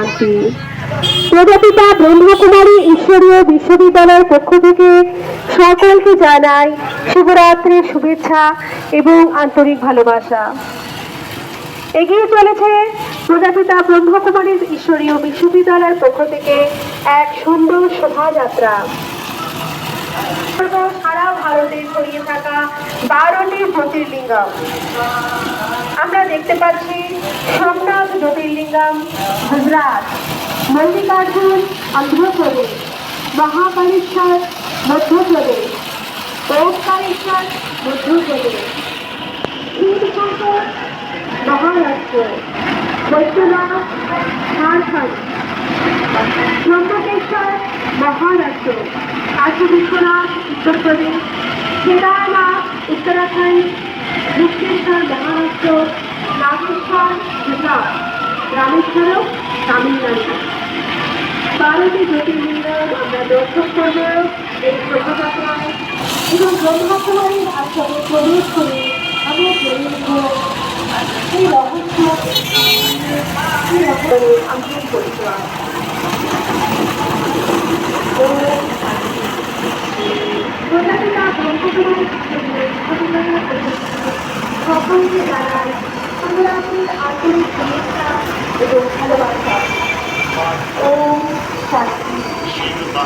আসছি প্রজাপিতা ব্রহ্মকুমারী ঈশ্বরীয় বিশ্ববিদ্যালয়ের পক্ষ থেকে সকলকে জানাই শুভরাত্রির শুভেচ্ছা এবং আন্তরিক ভালোবাসা। এগিয়ে চলেছে প্রজাপিতা ব্রহ্মকুমারী ঈশ্বরীয় বিশ্ববিদ্যালয়ের পক্ষ থেকে এক সুন্দর শোভাযাত্রা। সারা ভারতে ছড়িয়ে থাকা বারোটি জ্যোতির্লিঙ্গম। আমরা দেখতে পাচ্ছি সোমনাথ জ্যোতির্লিঙ্গম गुजरात मल्लिकार्जुन आंध्र प्रदेश महाकालेश्वर मध्य प्रदेश ओंकारेश्वर मध्य प्रदेश महाराष्ट्र वैश्वनाथ झारखंड। त्र्यंबकेश्वर, महाराष्ट्र काशी विश्वनाथ उत्तर प्रदेश केदारनाथ, उत्तराखंड, मुक्तेश्वर, महाराष्ट्र, नागेश्वर, गुजरात। रामेश्वरम তামিলনাড়ু। বারোটি জ্যোতির্লিঙ্গ আমরা দর্শন করব। এই শোভাযাত্রায় এবং ব্রহ্মকুমারীর আশ্রমে প্রবেশ করে আমরা নেব এই রহস্য আন্তরিক পরিচয় প্রজাপিতা ব্রহ্মকুমারী সকলকে জানাই শুভরাত্রির আন্তরিক শুভেচ্ছা এবং ভালোবাসা ওম শান্তি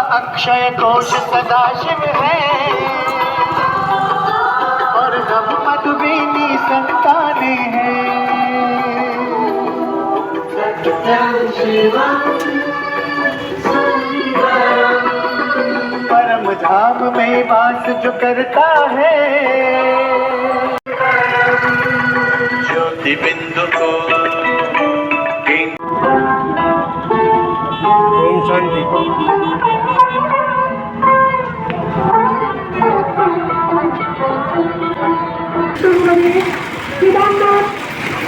अक्षय कोश सदा शिव है। और नभ मधुबीनी संताने हैं। परम धाम में वास जो करता है। ज्योति बिंदु को ওম শান্তি কেদারনাথ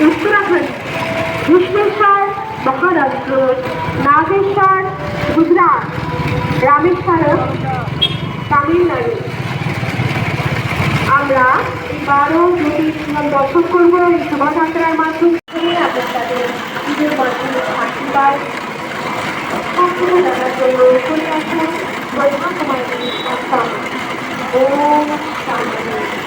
উত্তরাখণ্ড ভুবনেশ্বর মহারাষ্ট্র নাগেশ্বর, গুজরাট, রামেশ্বর, তামিলনাড়ু। আমরা বারো জ্যোতির্লিঙ্গম দর্শন করব, এই শোভাযাত্রার মাধ্যমে। আমরা তাদের মাধ্যমে সম্পূর্ণ জানার জন্য চলে আসুন। ব্রহ্মা ওম শান্তি